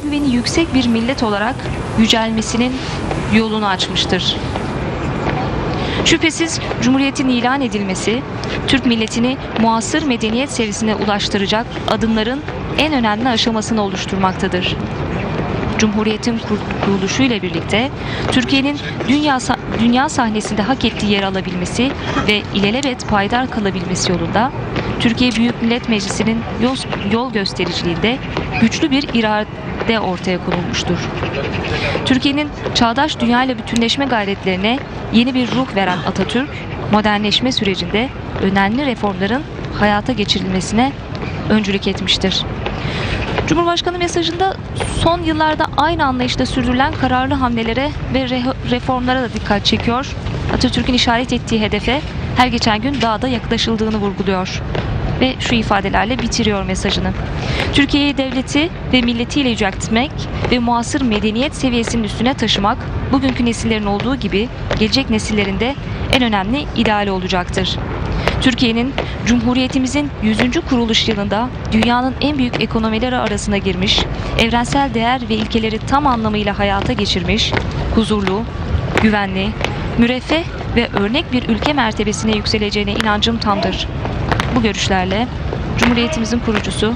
özgüveni yüksek bir millet olarak yücelmesinin yolunu açmıştır. Şüphesiz Cumhuriyet'in ilan edilmesi, Türk milletini muasır medeniyet seviyesine ulaştıracak adımların en önemli aşamasını oluşturmaktadır. Cumhuriyet'in kur- kuruluşuyla birlikte Türkiye'nin dünya dünya sahnesinde hak ettiği yer alabilmesi ve ilelebet payidar kalabilmesi yolunda Türkiye Büyük Millet Meclisi'nin yol, yol göstericiliğinde güçlü bir irade ortaya konulmuştur. Türkiye'nin çağdaş dünyayla bütünleşme gayretlerine yeni bir ruh veren Atatürk, modernleşme sürecinde önemli reformların hayata geçirilmesine öncülük etmiştir. Cumhurbaşkanı mesajında son yıllarda aynı anlayışla sürdürülen kararlı hamlelere ve re- reformlara da dikkat çekiyor. Atatürk'ün işaret ettiği hedefe her geçen gün daha da yaklaşıldığını vurguluyor. Ve şu ifadelerle bitiriyor mesajını. Türkiye'yi devleti ve milletiyle yüceltmek ve muasır medeniyet seviyesinin üstüne taşımak bugünkü nesillerin olduğu gibi gelecek nesillerinde en önemli ideali olacaktır. Türkiye'nin Cumhuriyetimizin 100. kuruluş yılında dünyanın en büyük ekonomileri arasına girmiş, evrensel değer ve ilkeleri tam anlamıyla hayata geçirmiş, huzurlu, güvenli, müreffeh ve örnek bir ülke mertebesine yükseleceğine inancım tamdır. Bu görüşlerle Cumhuriyetimizin kurucusu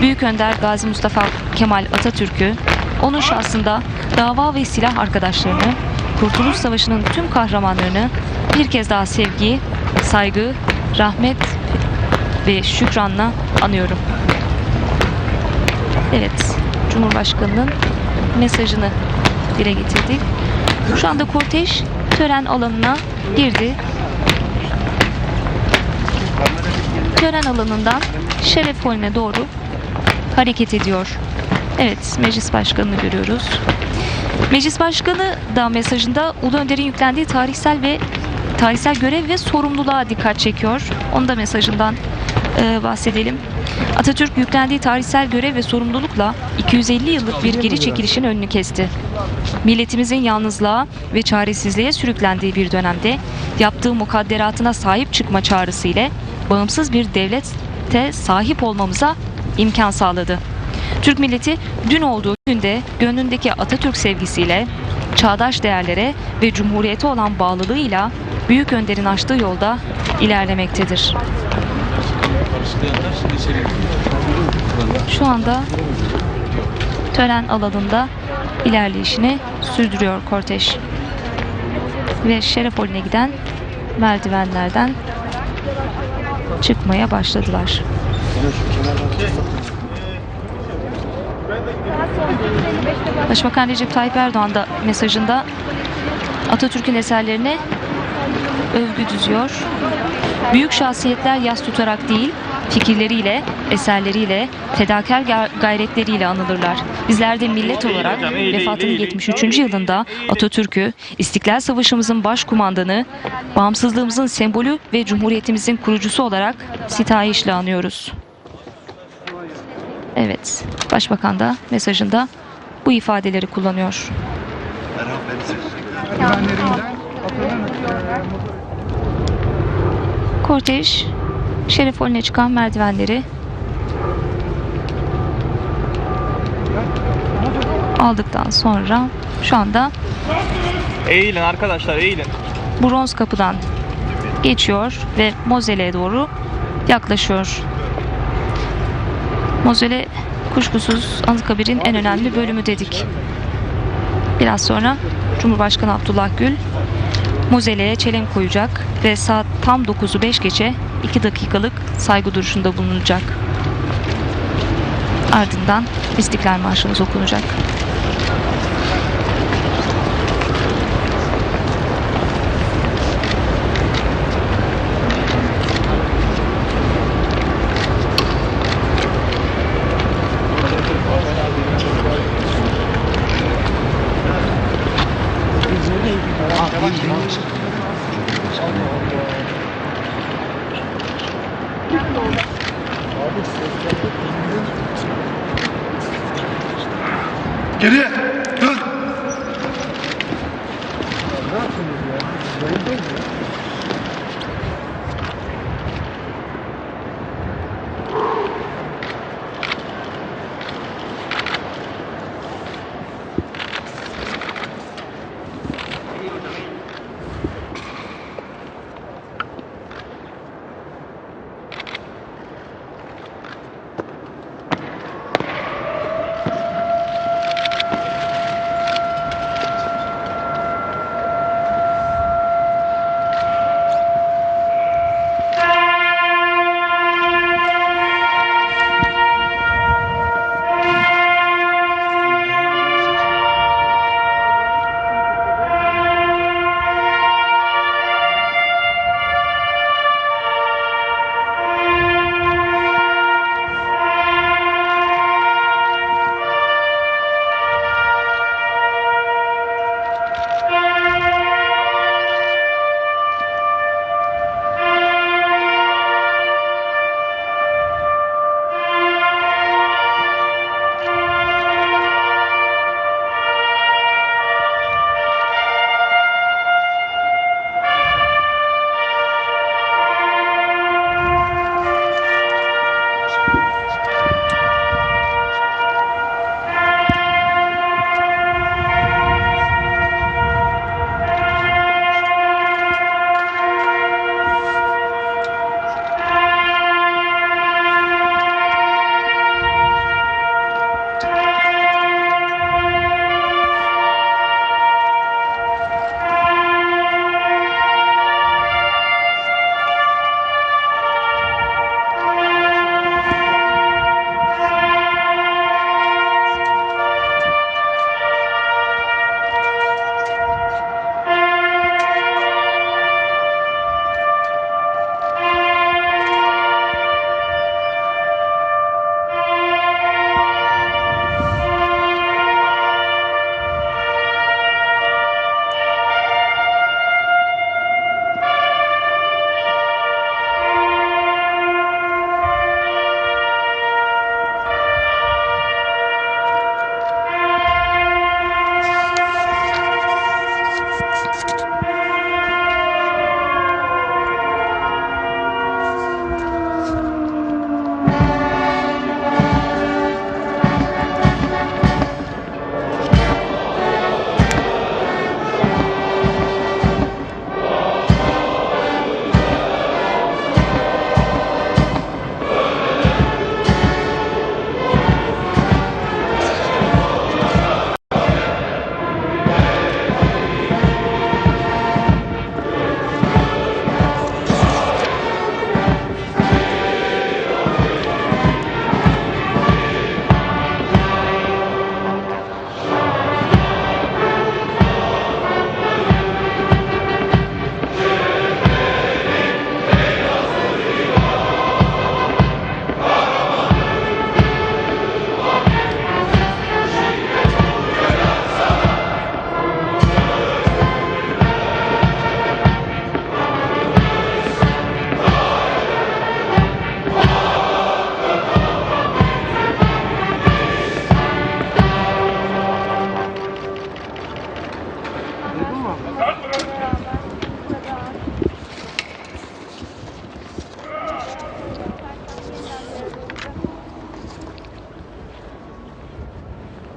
Büyük Önder Gazi Mustafa Kemal Atatürk'ü, onun şahsında dava ve silah arkadaşlarını, Kurtuluş Savaşı'nın tüm kahramanlarını bir kez daha sevgi, saygı, rahmet ve şükranla anıyorum. Evet, Cumhurbaşkanı'nın mesajını dile getirdik. Şu anda kortej tören alanına girdi. Tören alanından Şeref Holi'ne doğru hareket ediyor. Evet, Meclis Başkanı'nı görüyoruz. Meclis Başkanı da mesajında Ulu Önder'in yüklendiği tarihsel ve tarihsel görev ve sorumluluğa dikkat çekiyor. Onu da mesajından e, bahsedelim. Atatürk yüklendiği tarihsel görev ve sorumlulukla 250 yıllık bir geri çekilişin önünü kesti. Milletimizin yalnızlığa ve çaresizliğe sürüklendiği bir dönemde yaptığı mukadderatına sahip çıkma çağrısı ile bağımsız bir devlete sahip olmamıza imkan sağladı. Türk milleti dün olduğu günde gönlündeki Atatürk sevgisiyle, çağdaş değerlere ve cumhuriyete olan bağlılığıyla Büyük Önder'in açtığı yolda ilerlemektedir. Şu anda tören alanında ilerleyişini sürdürüyor kortej. Ve Şeref Holi'ne giden merdivenlerden çıkmaya başladılar. Başbakan Recep Tayyip Erdoğan da mesajında Atatürk'ün eserlerine övgü düzüyor. Büyük şahsiyetler yas tutarak değil, fikirleriyle, eserleriyle, fedakar ga- gayretleriyle anılırlar. Bizler de millet olarak vefatının 73. yılında Atatürk'ü İstiklal Savaşımızın başkumandanı, bağımsızlığımızın sembolü ve cumhuriyetimizin kurucusu olarak sitayişle anıyoruz. Evet, Başbakan da mesajında bu ifadeleri kullanıyor. Kortej Şeref Holi'ne çıkan merdivenleri aldıktan sonra şu anda Eğilin arkadaşlar eğilin. bronz kapıdan geçiyor ve Mozele'ye doğru yaklaşıyor. Mozele kuşkusuz Anıtkabir'in en önemli bölümü dedik. Biraz sonra Cumhurbaşkanı Abdullah Gül Mozele'ye çelenk koyacak ve saat tam 9'u 5 geçe 2 dakikalık saygı duruşunda bulunacak. Ardından İstiklal Marşımız okunacak. Geriye.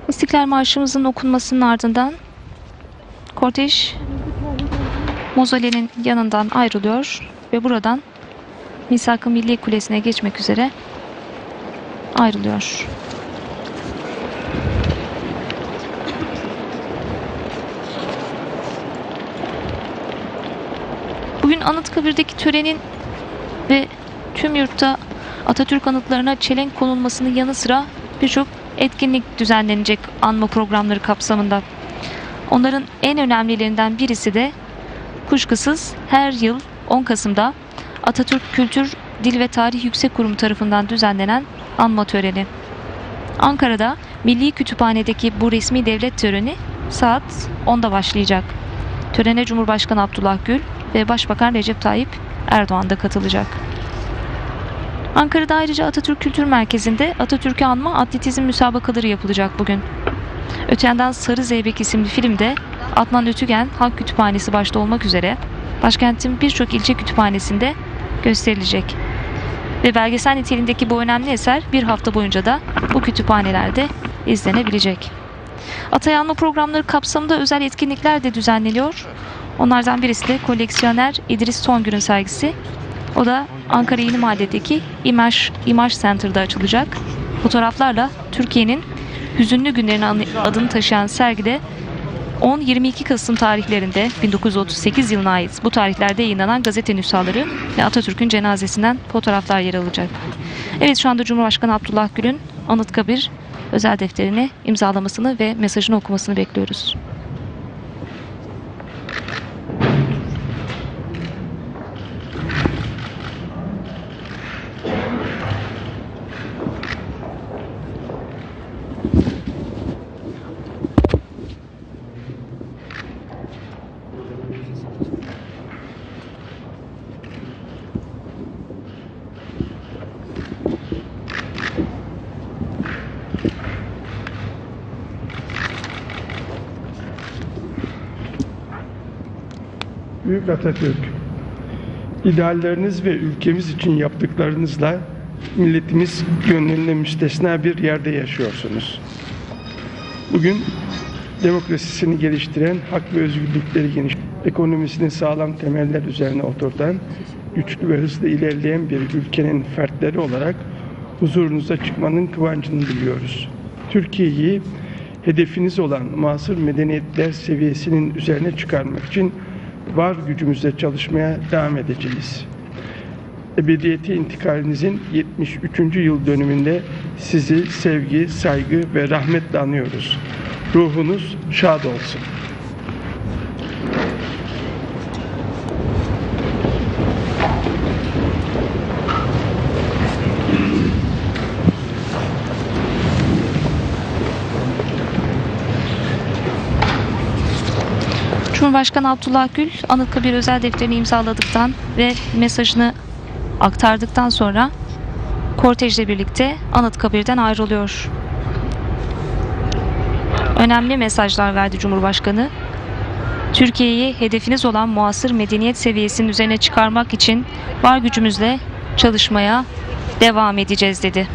İstiklal Marşımızın okunmasının ardından kortej mozolenin yanından ayrılıyor ve buradan Misak-ı Milli Kulesi'ne geçmek üzere ayrılıyor. Bugün Anıtkabir'deki törenin ve tüm yurtta Atatürk anıtlarına çelenk konulmasının yanı sıra birçok etkinlik düzenlenecek anma programları kapsamında. Onların en önemlilerinden birisi de kuşkusuz her yıl 10 Kasım'da Atatürk Kültür, Dil ve Tarih Yüksek Kurumu tarafından düzenlenen anma töreni. Ankara'da Milli Kütüphane'deki bu resmi devlet töreni saat 10'da başlayacak. Törene Cumhurbaşkanı Abdullah Gül ve Başbakan Recep Tayyip Erdoğan da katılacak. Ankara'da ayrıca Atatürk Kültür Merkezi'nde Atatürk'ü anma atletizm müsabakaları yapılacak bugün. Öte yandan Sarı Zeybek isimli filmde Adnan Ötügen Halk Kütüphanesi başta olmak üzere başkentin birçok ilçe kütüphanesinde gösterilecek. Ve belgesel niteliğindeki bu önemli eser bir hafta boyunca da bu kütüphanelerde izlenebilecek. Atay Anma programları kapsamında özel etkinlikler de düzenleniyor. Onlardan birisi de koleksiyoner İdris Songül'ün sergisi. O da Ankara Yeni Mahalle'deki İmaj, İmaj Center'da açılacak. Fotoğraflarla Türkiye'nin hüzünlü günlerine anı- adını taşıyan sergide 10-22 Kasım tarihlerinde 1938 yılına ait bu tarihlerde yayınlanan gazete nüshaları ve Atatürk'ün cenazesinden fotoğraflar yer alacak. Evet şu anda Cumhurbaşkanı Abdullah Gül'ün Anıtkabir özel defterini imzalamasını ve mesajını okumasını bekliyoruz. Büyük Atatürk, idealleriniz ve ülkemiz için yaptıklarınızla milletimiz gönlünde müstesna bir yerde yaşıyorsunuz. Bugün demokrasisini geliştiren, hak ve özgürlükleri geniş, ekonomisini sağlam temeller üzerine oturtan, güçlü ve hızlı ilerleyen bir ülkenin fertleri olarak huzurunuza çıkmanın kıvancını diliyoruz. Türkiye'yi hedefiniz olan masır medeniyetler seviyesinin üzerine çıkarmak için var gücümüzle çalışmaya devam edeceğiz. Ebediyete intikalinizin 73. yıl dönümünde sizi sevgi, saygı ve rahmetle anıyoruz. Ruhunuz şad olsun. Cumhurbaşkanı Abdullah Gül Anıtkabir özel defterini imzaladıktan ve mesajını aktardıktan sonra kortejle birlikte Anıtkabir'den ayrılıyor. Önemli mesajlar verdi Cumhurbaşkanı. Türkiye'yi hedefiniz olan muasır medeniyet seviyesinin üzerine çıkarmak için var gücümüzle çalışmaya devam edeceğiz dedi.